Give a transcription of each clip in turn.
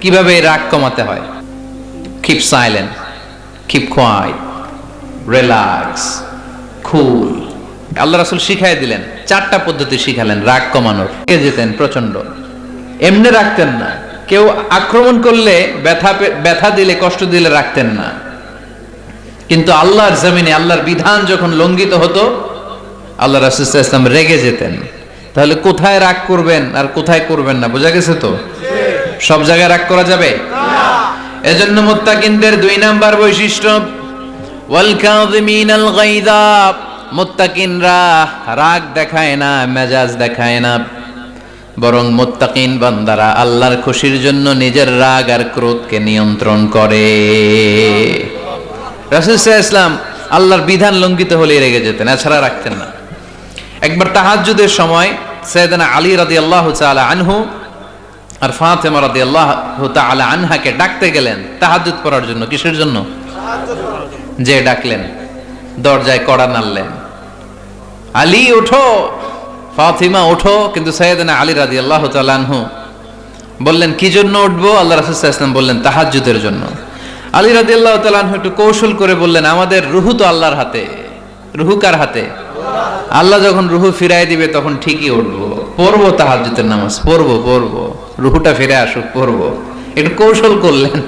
কীভাবে রাগ কমাতে হয়? Keep silent keep quiet relax cool আল্লাহ রাসূল শিখাই দিলেন, চারটা পদ্ধতি শিখালেন রাগ কমানোর। কে যেতেন প্রচণ্ড এমনি রাখতেন না। কেউ আক্রমণ করলে ব্যথা ব্যথা দিলে, কষ্ট দিলে রাখতেন না। কিন্তু আল্লাহর জমিনে আল্লাহর বিধান যখন লঙ্ঘিত হতো, আল্লাহ রাসূল ওয়াসাল্লাম রেগে যেতেন। তাহলে কোথায় রাগ করবেন আর কোথায় করবেন না? বোঝা গেছে তো? সব জায়গায় রাগ করা যাবে? এজন্য মুত্তাকিনদের দুই নাম্বার বৈশিষ্ট্য, ওয়াল কাযিমিনাল গায়যা মুত্তাকিনরা রাগ দেখায় না, মেজাজ দেখায় না। বরং মুত্তাকিন বান্দারা আল্লাহর খুশির জন্য নিজের রাগ আর ক্রোধকে নিয়ন্ত্রণ করে। রাসূল সাল্লাল্লাহু আলাইহি ইসলাম আল্লাহর বিধান লঙ্ঘিত হলে রেগে যেতেন, এছাড়া রাখতেন না। একবার তাহাজ্জুদের সময় সৈয়দনা আলী রাদিয়াল্লাহু তাআলা আনহু আর ফাতেমা রাদিয়াল্লাহু তাআলা আনহাকে ডাকতে গেলেন তাহাজ্জুদ পড়ার জন্য, কিসের জন্য? যে ডাকলেন, দরজায় কড়া নাড়লেন। আলী, ওঠো। ফাতিমা, ওঠো। কিন্তু সৈয়দনা আলী রাদিয়াল্লাহু তাআলা আনহু বললেন, কি জন্য উঠবো? আল্লাহ রাসূল সাল্লাল্লাহু বললেন, তাহাজ্জুদের জন্য। আলী রাদিয়াল্লাহু আল্লাহ আনহু একটু কৌশল করে বললেন, আমাদের রুহু তো আল্লাহর হাতে। রুহু কার হাতে? আল্লাহ যখন রুহু ফিরাই দিবে, তখন ঠিকই উঠবো। পড়ব তাহাজ্জুদের নামাজ, পড়ব পড়ব, রুহুটা ফিরে আসুক, পড়ব। একটু কৌশল করলেন।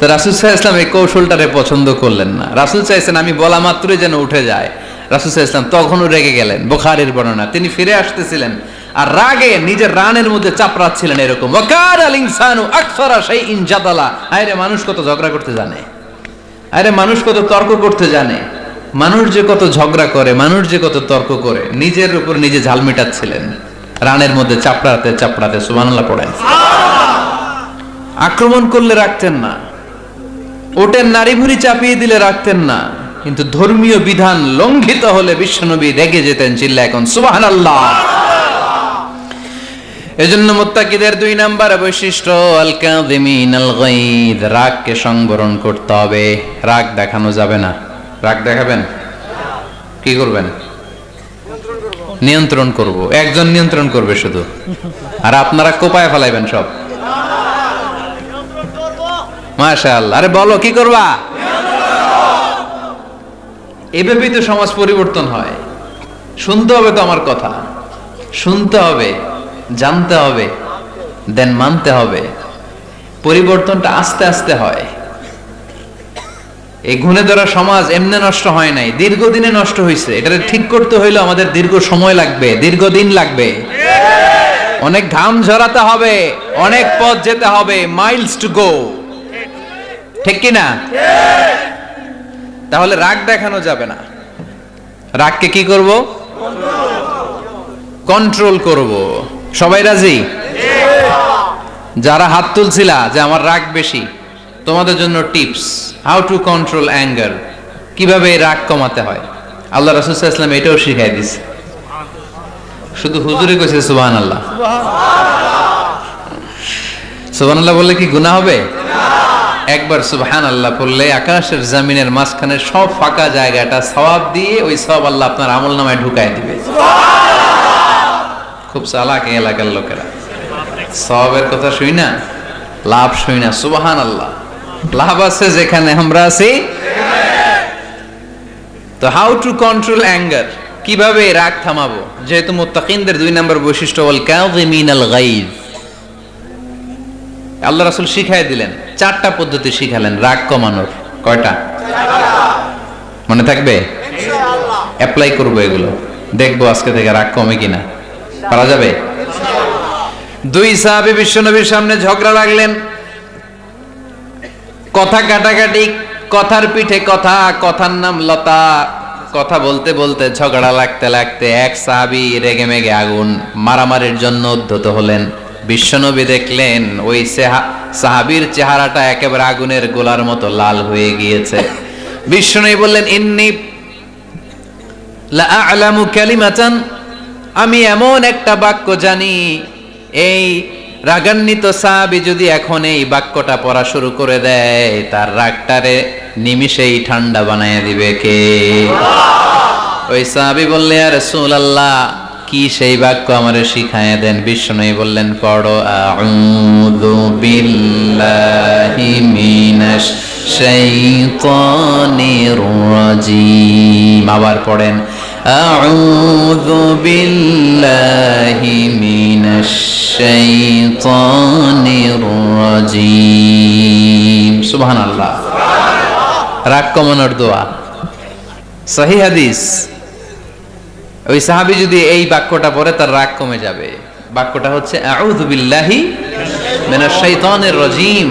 তো রাসুল সাহা ইসলাম এই কৌশলটারে পছন্দ করলেন না। রাসুল চাইছেন আমি বলা মাত্রই যেন উঠে যায়। রাসুল সাহা ইসলাম তখনও রেগে গেলেন, বোখারের বর্ণনা। তিনি ফিরে আসতেছিলেন আর রাগে নিজের রানের মধ্যে চাপড়াচ্ছিলেন এরকম। ওয়াকার আল ইনসানু সেই ইনজাদালা আরে মানুষ কত ঝগড়া করতে জানে। আরে মানুষ কত তর্ক করতে জানে। মানুষ যে কত ঝগড়া করে, মানুষ যে কত তর্ক করে, নিজের উপর নিজে ঝাল মেটাচ্ছিলেন। রানের মধ্যে চাপড়াতে চাপড়াতে সুবহানাল্লাহ পড়েন। আক্রমণ করলে রাখতেন না। ওটের নারী ভুড়ি চাপিয়ে দিলে রাখতেন না। কিন্তু ধর্মীয় বিধান লঙ্ঘিত হলে বিশ্বনবী রেগে যেতেন চিল্লা এখন সুবাহান আল্লাহ এজন্য মোত্তাকিদের দুই নাম্বার বৈশিষ্ট্য আল কাযিমিন আল গাইদ রাগকে সংবরণ করতে হবে। রাগ দেখানো যাবে না। রাগ দেখাবেন? কি করবেন? নিয়ন্ত্রণ করব। একজন নিয়ন্ত্রণ করবে শুধু। আর আপনারা কোপায় ফেলাইবেন সব। মাশাআল্লাহ। আরে বলো, কি করবা? এভাবেই তো সমাজ পরিবর্তন হয়। শুনতে হবে তো আমার কথা। শুনতে হবে, জানতে হবে দেন মানতে হবে। পরিবর্তনটা আস্তে আস্তে হয়। এই গুণে ধরা সমাজ এমনি নষ্ট হয় নাই, দীর্ঘদিনে নষ্ট হয়েছে এটা ঠিক করতে হইলে আমাদের দীর্ঘ সময় লাগবে, দীর্ঘদিন লাগবে। অনেক ঘাম ঝরাতে হবে, অনেক পথ যেতে হবে মাইলস টু গো ঠিক কি না তাহলে রাগ দেখানো যাবে না। রাগকে কি করব? কন্ট্রোল করব। সবাই রাজি? যারা হাত তুলছিলা যে আমার রাগ বেশি। তোমাদের জন্য tips how to control anger কীভাবে রাগ কমাতে হয়। আল্লাহ রাসুল ইসলাম এটাও শিখাই দিছে। শুধু হুজুরে কইছে সুবহান আল্লাহ সুবহান আল্লাহ বললে কি গুনাহ হবে? একবার সুবহান আল্লাহ পড়লে আকাশের জমিনের মাঝখানে সব ফাঁকা জায়গাটা সওয়াব দিয়ে ওই সব আল্লাহ আপনার আমল নামায় ঢুকায় দিবে। খুব চালাক এই এলাকার লোকেরা। সবের কথা শুই না লাভ শুই না সুবহান আল্লাহ লাভ আছে যেখানে আমরা আছি? তো হাউ টু কন্ট্রোল অ্যাঙ্গার কীভাবে রাগ থামাবো? যেহেতু মুত্তাকিনদের দুই নম্বর বৈশিষ্ট্য বল কাযিমিন আল গাইজ। আল্লাহ রাসূল শিখাই দিলেন চারটা পদ্ধতি শিখালেন রাগ কমানোর কয়টা? মনে থাকবে? অ্যাপ্লাই করব এগুলো। দেখব আজকে থেকে রাগ কমে কিনা। পারা যাবে? দুই সাহাবী বিশ্বনবীর সামনে ঝগড়া লাগলেন। কথা কাটাকাটি, কথার পিঠে কথা, কথার নাম লতা। কথা বলতে বলতে ঝগড়া লাগতে লাগতে এক সাহাবি রেগে মেগে আগুন মারামারির জন্য উদ্ধত হলেন। বিশ্বনবী দেখলেন ওই সেহা- সাহাবীর চেহারাটা একেবারে আগুনের গোলার মতো লাল হয়ে গিয়েছে। বিশ্বনবী বললেন, ইন্নি আ'লামু কালিমাতান, আমি এমন একটা বাক্য জানি, এই রাগান্বিত সাহাবি যদি এখন এই বাক্যটা পড়া শুরু করে দেয় তার রাগটারে নিমিষেই ঠান্ডা বানায় দিবে কে? ওই সাহাবি বললে আর আল্লাহ কি সেই বাক্য আমারে শিখায় দেন? বিষ্ণু বললেন পড়ো আউযু বিল্লাহি মিনাশ শাইতানির রাজিম। আবার পড়েন আউযু বিল্লাহি মিনাশ শাইতানির রাজিম সুবহানাল্লাহ রাগ কমানোর দোয়া সহি হাদিস ওই সাহাবি যদি এই বাক্যটা পড়ে, তার রাগ কমে যাবে। বাক্যটা হচ্ছে, আউযু বিল্লাহি মিনাশ শাইতানির রাজিম।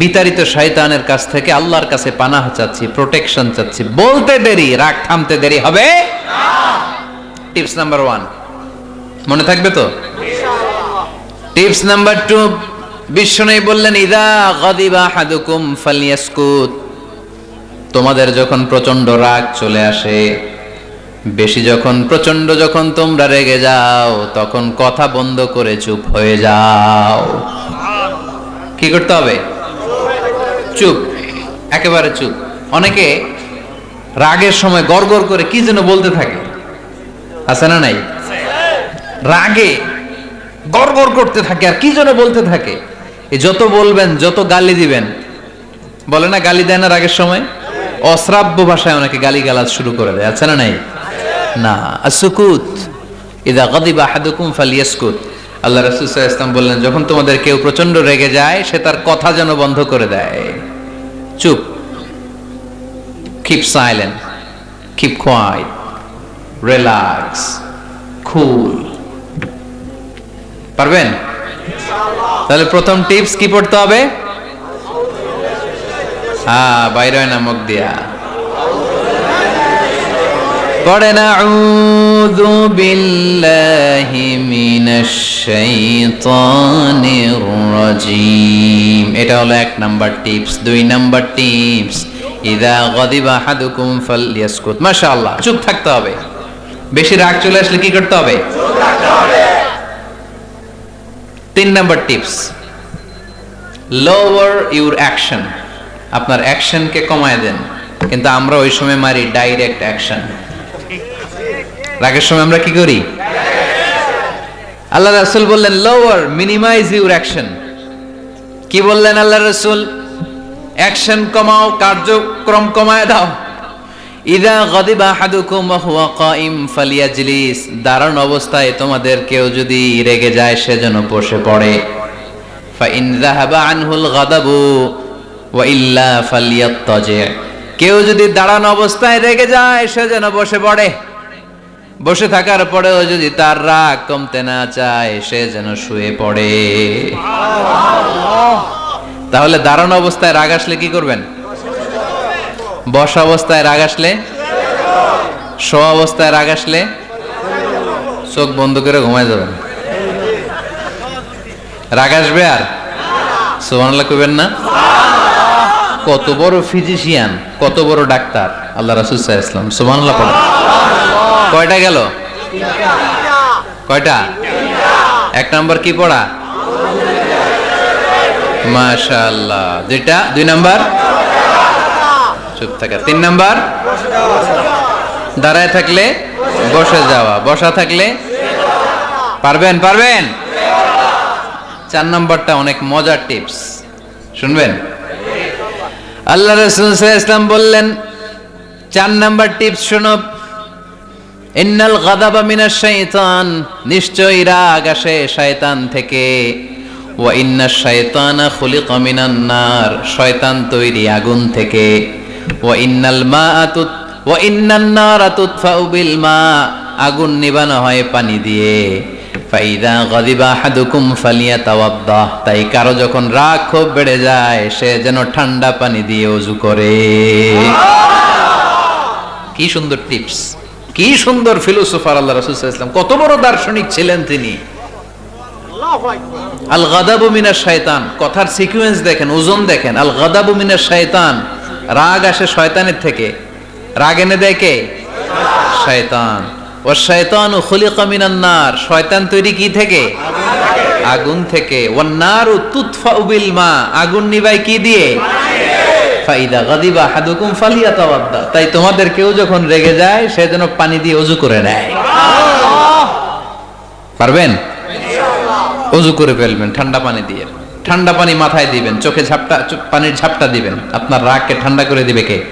বিতাড়িত শয়তানের কাছ থেকে আল্লাহর কাছে পানাহ চাচ্ছি, প্রোটেকশন চাচ্ছি। বলতে দেরি, রাগ থামতে দেরি হবে। Tips number one. মনে থাকবে তো? টিপস নাম্বার টু বিশ্বনয়ী বললেন, ইদা গদিবা হাদুকুম ফালিয়াসকুত। তোমাদের যখন প্রচণ্ড রাগ চলে আসে, বেশি যখন প্রচণ্ড যখন তোমরা রেগে যাও, তখন কথা বন্ধ করে চুপ হয়ে যাও। কি করতে হবে? চুপ। একেবারে চুপ। অনেকে রাগের সময় গড়গড় করে কি যেন বলতে থাকে। আছে না নাই? রাগে গড়গড় করতে থাকে আর কি যেন বলতে থাকে। এই যত বলবেন, যত গালি দিবেন, বলে না গালি দেয় না রাগের সময়? অশ্রাব্য ভাষায় অনেকে গালি গালাজ শুরু করে দেয়, আছে না নাই? না আসুকুত ইদা গদিবা আহাদুকুম ফালিয়াসকুত। আল্লাহ রাসূল সাল্লাল্লাহু আলাইহি বললেন, যখন তোমাদের কেউ প্রচণ্ড রেগে যায়, সে তার কথা যেন বন্ধ করে দেয়। চুপ। Keep silent keep quiet relax cool পারবেন? তাহলে প্রথম টিপস কি পড়তে হবে? হ্যাঁ বাইরে না, মুখ দিয়া। পড়েন আউযু বিল্লাহি মিনাশ শাইতানির রাজিম। এটা হলো এক নাম্বার টিপস। দুই নাম্বার টিপস ইদা গদিবা আহাদুকুম ফালইয়াসকুত মাশাআল্লাহ, চুপ থাকতে হবে। বেশি রাগ চলে আসলে কি করতে হবে? তিন number tips lower your action আপনার অ্যাকশনকে কমায় দেন, কিন্তু আমরা ওই সময় মারি ডাইরেক্ট অ্যাকশন রাগের সময় আমরা কি করি? আল্লাহ রাসূল বললেন লোয়ার মিনিমাইজ ইউর অ্যাকশন কি বললেন আল্লাহ রাসূল? অ্যাকশন কমাও, কার্যক্রম কমায় দাও। ইদা গদিবা আহাদুকুম ওয়া হুয়া কাইম ফালিয়াজলিস। দাঁড়ানো অবস্থায় তোমাদের কেউ যদি রেগে যায়, সে যেন বসে পড়ে। ফাইন যাহাবা আনহুল গাদাবু ওয়া ইল্লা ফালিয়াত্তাজি। কেউ যদি দাঁড়ানো অবস্থায় রেগে যায়, সে যেন বসে পড়ে। বসে থাকার পরেও যদি তার রাগ কমতে না চায়, সে যেন শুয়ে পড়ে। তাহলে দাঁড়ানো অবস্থায় রাগ আসলে কি করবেন? বসা অবস্থায় রাগ আসলে? শোয়া অবস্থায় রাগ আসলে? চোখ বন্ধ করে ঘুমায় যাবেন। রাগ আসবে আর? সোহানাল্লাহ কইবেন না? কত বড় ফিজিশিয়ান, কত বড় ডাক্তার। আল্লাহ রাসুল ইসলাম সোহানাল্লাহ পড়ে কয়টা গেল? কয়টা? এক নম্বর কি পড়া? মাশাআল্লাহ। দুইটা দুই নাম্বার? চুপ থাকা। তিন নাম্বার? দাঁড়ায় থাকলে বসে যাওয়া। বসা থাকলে? পারবেন? পারবেন? চার নম্বরটা অনেক মজার টিপস। শুনবেন? আল্লাহ রসুল ইসলাম বললেন, চার নাম্বার টিপস শুনো। ইন্নাল গাদাবা মিনাশ শাইতান। নিশ্চয়ই রাগ আসে শয়তান থেকে। ওয়া ইন্না শাইতানা খুলিকা মিনান নার শয়তান তৈরি আগুন থেকে। ওয়া ইন্নাল মাআতুত ওয়া ইন্নান নারা বিল মা আগুন নিবানো হয় পানি দিয়ে। ফাইদা গদিবা আহাদুকুম ফালিয়াতাওয়াদ্দাহ তাই কারও যখন রাগ খুব বেড়ে যায় সে যেন ঠান্ডা পানি দিয়ে ওযু করে। কি সুন্দর টিপস কি সুন্দর ফিলোসোফার আল্লাহ রাসূল সাল্লাল্লাহু আলাইহি কত বড় দার্শনিক ছিলেন তিনি। আল গাদাবু মিনাশ শয়তান কথার সিকোয়েন্স দেখেন, ওজন দেখেন। আল গাদাবু মিনাশ শয়তান রাগ আসে শয়তানের থেকে। রাগ এনে দেয় কে? শয়তান। ও শয়তান খুলিকা মিনান নার। শয়তান তৈরি কি থেকে? আগুন থেকে। ওয়ান নারু তুতফাউ বিল মা আগুন নিবাই কি দিয়ে? ফাইদা গাদিবা আহাদুকুম ফালিয়াতাওয়াদ্দা। তাই তোমাদের কেউ যখন রেগে যায়, সে যেন পানি দিয়ে ওযু করে নেয়। পারবেন? অজু করে ফেলবেন, ঠান্ডা পানি দিয়ে। ঠান্ডা পানি মাথায় দিবেন, চোখে ঝাপটা পানির ঝাপটা দিবেন। আপনার রাগকে ঠান্ডা করে দিবে কে?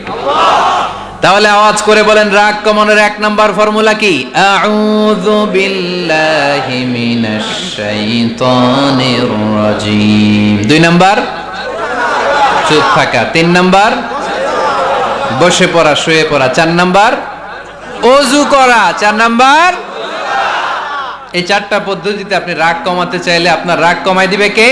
তাহলে আওয়াজ করে বলেন, রাগ কমানোর এক নাম্বার ফর্মুলা কি? আউযু বিল্লাহি মিনাশ শাইতানির রাজিম। দুই নাম্বার? চুপ থাকা। তিন নাম্বার? বসে পড়া, শুয়ে পড়া। চার নাম্বার? অজু করা। চার নাম্বার? এই চারটা পদ্ধতিতে আপনি রাগ কমাতে চাইলে আপনার রাগ কমাই দিবে কে?